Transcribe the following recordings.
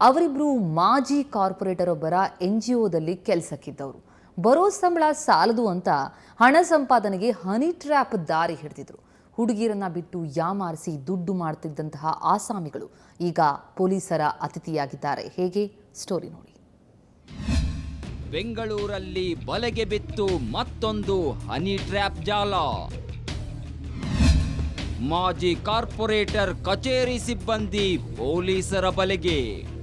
ಅವರಿಬ್ಬರು ಮಾಜಿ ಕಾರ್ಪೊರೇಟರ್ ಒಬ್ಬರ ಎನ್ ಜಿ ಒದಲ್ಲಿ ಕೆಲಸಕ್ಕಿದ್ದವರು. ಬರೋ ಸಂಬಳ ಸಾಲದು ಅಂತ ಹಣ ಸಂಪಾದನೆಗೆ ಹನಿ ಟ್ರ್ಯಾಪ್ ದಾರಿ ಹಿಡಿದಿದ್ರು. ಹುಡುಗಿಯರನ್ನ ಬಿಟ್ಟು ಯಾಮಾರಿಸಿ ದುಡ್ಡು ಮಾಡ್ತಿದ್ದಂತಹ ಆಸಾಮಿಗಳು ಈಗ ಪೊಲೀಸರ ಅತಿಥಿಯಾಗಿದ್ದಾರೆ. ಹೇಗೆ? ಸ್ಟೋರಿ ನೋಡಿ. ಬೆಂಗಳೂರಲ್ಲಿ ಬಲೆಗೆ ಬಿತ್ತು ಮತ್ತೊಂದು ಹನಿ ಟ್ರ್ಯಾಪ್ ಜಾಲ. ಮಾಜಿ ಕಾರ್ಪೊರೇಟರ್ ಕಚೇರಿ ಸಿಬ್ಬಂದಿ ಪೊಲೀಸರ ಬಲೆಗೆ.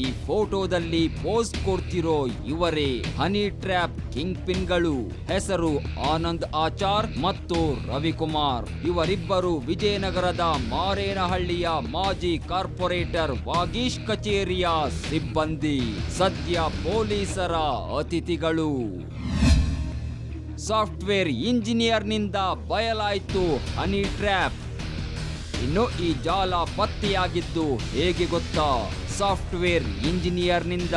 ಈ ಫೋಟೋದಲ್ಲಿ ಪೋಸ್ ಕೊಡ್ತಿರೋ ಇವರೇ ಹನಿ ಟ್ರ್ಯಾಪ್ ಕಿಂಗ್ ಪಿನ್ಗಳು ಹೆಸರು ಆನಂದ್ ಆಚಾರ್ ಮತ್ತು ರವಿಕುಮಾರ್. ಇವರಿಬ್ಬರು ವಿಜಯನಗರದ ಮಾರೇನಹಳ್ಳಿಯ ಮಾಜಿ ಕಾರ್ಪೊರೇಟರ್ ವಾಗೀಶ್ ಕಚೇರಿಯ ಸಿಬ್ಬಂದಿ, ಸದ್ಯ ಪೊಲೀಸರ ಅತಿಥಿಗಳು. ಸಾಫ್ಟ್ವೇರ್ ಇಂಜಿನಿಯರ್ನಿಂದ ಬಯಲಾಯಿತು ಹನಿ ಟ್ರ್ಯಾಪ್ ಇನ್ನು ಈ ಜಾಲ ಪತ್ತೆಯಾಗಿದ್ದು ಹೇಗೆ ಗೊತ್ತಾ? ಸಾಫ್ಟ್ವೇರ್ ಇಂಜಿನಿಯರ್ನಿಂದ.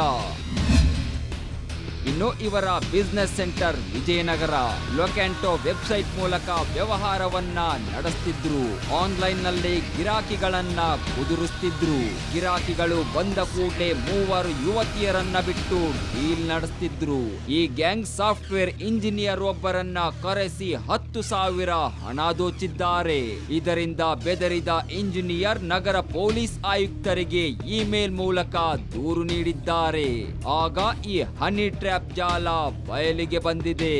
ಇನ್ನು ಇವರ business centre Vijayanagar. Locanto website ಮೂಲಕ ವ್ಯವಹಾರವನ್ನ ನಡೆಸ್ತಿದ್ರು. ಆನ್ಲೈನ್ನಲ್ಲಿ ಗಿರಾಕಿಗಳನ್ನ ಕುದುರಿಸ್ತಿದ್ರು. ಗಿರಾಕಿಗಳು ಬಂದ ಕೂಡಲೇ ಮೂವರು ಯುವತಿಯರನ್ನ ಬಿಟ್ಟು ಡೀಲ್ ನಡೆಸ್ತಿದ್ರು. ಈ ಗ್ಯಾಂಗ್ ಸಾಫ್ಟ್ವೇರ್ ಇಂಜಿನಿಯರ್ ಒಬ್ಬರನ್ನ ಕರೆಸಿ ಹತ್ತು ಸಾವಿರ ಹಣ ದೋಚಿದ್ದಾರೆ. ಇದರಿಂದ ಬೆದರಿದ ಇಂಜಿನಿಯರ್ ನಗರ ಪೊಲೀಸ್ ಆಯುಕ್ತರಿಗೆ ಇಮೇಲ್ ಮೂಲಕ ದೂರು ನೀಡಿದ್ದಾರೆ. ಆಗ ಈ ಹನಿ ಟ್ರ್ಯಾಪ್ ಜಾಲ ಬಯಲಿಗೆ ಬಂದಿದೆ.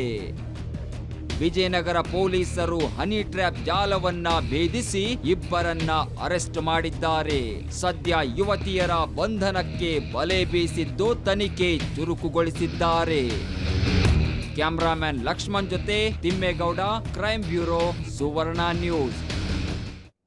ವಿಜಯನಗರ ಪೊಲೀಸರು ಹನಿ ಟ್ರ್ಯಾಪ್ ಜಾಲವನ್ನ ಭೇದಿಸಿ ಇಬ್ಬರನ್ನ ಅರೆಸ್ಟ್ ಮಾಡಿದ್ದಾರೆ. ಸದ್ಯ ಯುವತಿಯರ ಬಂಧನಕ್ಕೆ ಬಲೆ ಬೀಸಿದ್ದು ತನಿಖೆ ಚುರುಕುಗೊಳಿಸಿದ್ದಾರೆ. ಕ್ಯಾಮ್ರಾಮನ್ ಲಕ್ಷ್ಮಣ್ ಜೊತೆ Thimmegowda crime bureau, Suvarna news.